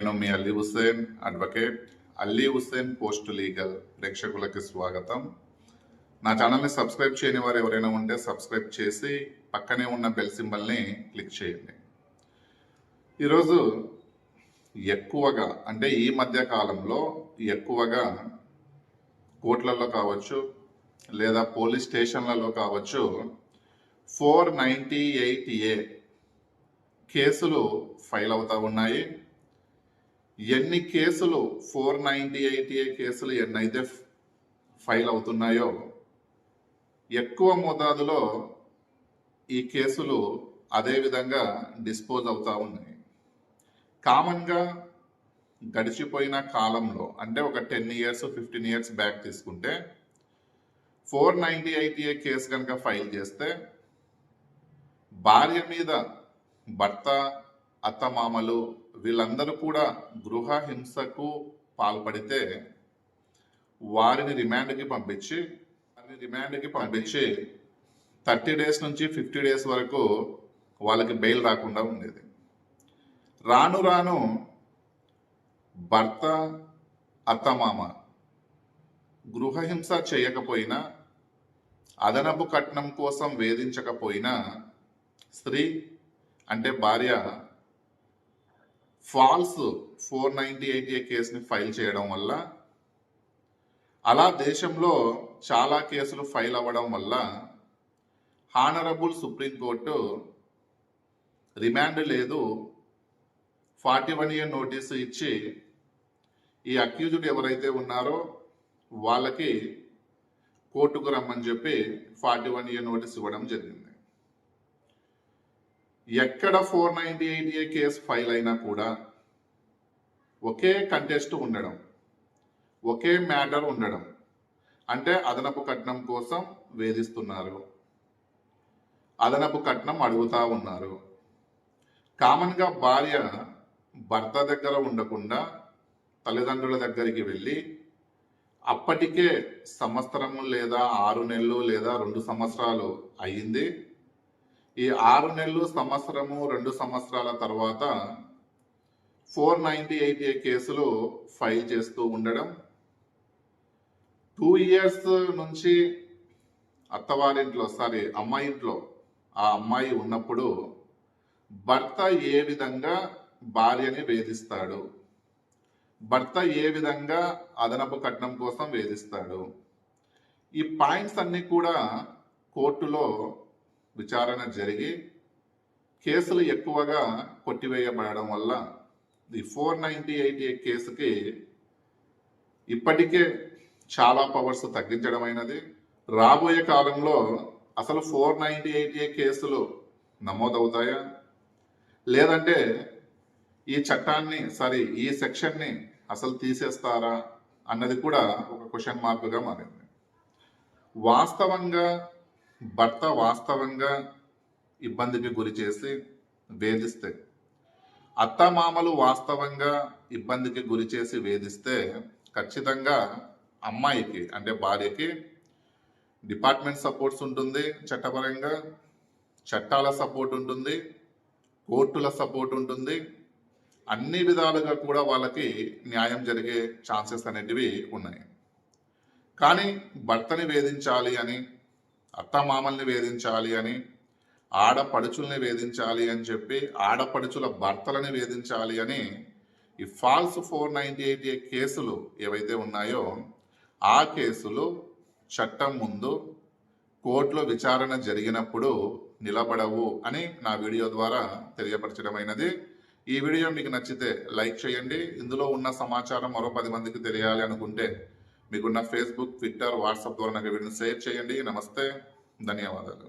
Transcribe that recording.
నేను మీ Ali Hussain advocate Ali Hussain post legal ప్రేక్షకులకి స్వాగతం. నా ఛానల్ని సబ్స్క్రైబ్ చేయని వారు ఎవరైనా ఉంటే సబ్స్క్రైబ్ చేసి పక్కనే ఉన్న బెల్ సింబల్ని క్లిక్ చేయండి. ఈరోజు ఎక్కువగా అంటే ఈ మధ్య కాలంలో ఎక్కువగా కోర్టులలో కావచ్చు లేదా పోలీస్ స్టేషన్లలో కావచ్చు ఫోర్ నైంటీ ఎయిట్ ఏ కేసులు ఫైల్ అవుతూ ఉన్నాయి. ఎన్ని కేసులు ఫోర్ నైంటీ ఎయిట్ ఏ కేసులు ఎన్నైతే ఫైల్ అవుతున్నాయో ఎక్కువ మోతాదులో ఈ కేసులు అదే విధంగా డిస్పోజ్ అవుతూ ఉన్నాయి. కామన్గా గడిచిపోయిన కాలంలో అంటే ఒక ten years fifteen years back తీసుకుంటే four ninety eight A case కనుక ఫైల్ చేస్తే భార్య మీద భర్త అత్తమామలు వీళ్ళందరూ కూడా గృహ హింసకు పాల్పడితే వారిని రిమాండ్కి పంపించి వారిని రిమాండ్కి పంపించి థర్టీ డేస్ నుంచి ఫిఫ్టీ డేస్ వరకు వాళ్ళకి బెయిల్ రాకుండా ఉండేది. రాను రాను భర్త అత్తమామ గృహహింస చేయకపోయినా అదనపు కట్నం కోసం వేధించకపోయినా స్త్రీ అంటే భార్య false four ninety eight A కేసుని ఫైల్ చేయడం వల్ల అలా దేశంలో చాలా కేసులు ఫైల్ అవ్వడం వల్ల హానరబుల్ సుప్రీంకోర్టు రిమాండ్ లేదు. ఫార్టీ వన్ ఇయర్ నోటీసు ఇచ్చి ఈ అక్యూజ్డ్ ఎవరైతే ఉన్నారో వాళ్ళకి కోర్టుకు రమ్మని చెప్పి ఫార్టీ వన్ ఇయర్ నోటీస్ ఇవ్వడం జరిగింది. ఎక్కడ four ninety eight A case file అయినా కూడా ఒకే కంటెస్ట్ ఉండడం ఒకే మ్యాటర్ ఉండడం అంటే అదనపు కట్నం కోసం వేధిస్తున్నారు అదనపు కట్నం అడుగుతా ఉన్నారు. కామన్గా భార్య భర్త దగ్గర ఉండకుండా తల్లిదండ్రుల దగ్గరికి వెళ్ళి అప్పటికే సంవత్సరము లేదా ఆరు నెలలు లేదా రెండు సంవత్సరాలు అయ్యింది ఈ ఆరు నెలలు సంవత్సరము రెండు సంవత్సరాల తర్వాత ఫోర్ నైంటీ ఎయిట్ ఏ కేసులు ఫైల్ చేస్తూ ఉండడం. టూ ఇయర్స్ నుంచి అత్తవారింట్లో సారీ అమ్మాయి ఇంట్లో ఆ అమ్మాయి ఉన్నప్పుడు భర్త ఏ విధంగా భార్యని వేధిస్తాడు? భర్త ఏ విధంగా అదనపు కట్నం కోసం వేధిస్తాడు? ఈ పాయింట్స్ అన్నీ కూడా కోర్టులో విచారణ జరిగి కేసులు ఎక్కువగా కొట్టివేయబడడం వల్ల ఈ ఫోర్ నైంటీ ఎయిట్ ఏ కేసుకి ఇప్పటికే చాలా పవర్స్ తగ్గించడం అయినది. రాబోయే కాలంలో అసలు ఫోర్ నైంటీ ఎయిట్ ఏ కేసులు నమోదవుతాయా? లేదంటే ఈ చట్టాన్ని సారీ ఈ సెక్షన్ని అసలు తీసేస్తారా? అన్నది కూడా ఒక క్వశ్చన్ మార్క్గా మారింది. వాస్తవంగా భర్త వాస్తవంగా ఇబ్బందికి గురి చేసి వేధిస్తే అత్తమామలు వాస్తవంగా ఇబ్బందికి గురి చేసి వేధిస్తే ఖచ్చితంగా అమ్మాయికి అంటే భార్యకి డిపార్ట్మెంట్ సపోర్ట్స్ ఉంటుంది చట్టపరంగా చట్టాల సపోర్ట్ ఉంటుంది కోర్టుల సపోర్ట్ ఉంటుంది. అన్ని విధాలుగా కూడా వాళ్ళకి న్యాయం జరిగే ఛాన్సెస్ అనేటివి ఉన్నాయి. కానీ భర్తని వేధించాలి అని అత్తమామల్ని వేధించాలి అని ఆడపడుచుల్ని వేధించాలి అని చెప్పి ఆడపడుచుల భర్తలని వేధించాలి అని ఈ false four ninety eight A కేసులు ఏవైతే ఉన్నాయో ఆ కేసులు చట్టం ముందు కోర్టులో విచారణ జరిగినప్పుడు నిలబడవు అని నా వీడియో ద్వారా తెలియపరచడమైనది. ఈ వీడియో మీకు నచ్చితే లైక్ చేయండి. ఇందులో ఉన్న సమాచారం మరో పది మందికి తెలియాలి అనుకుంటే మీకున్న ఫేస్బుక్ ట్విట్టర్ వాట్సాప్ ద్వారా నాకు వీడియోని షేర్ చేయండి. నమస్తే. ధన్యవాదాలు.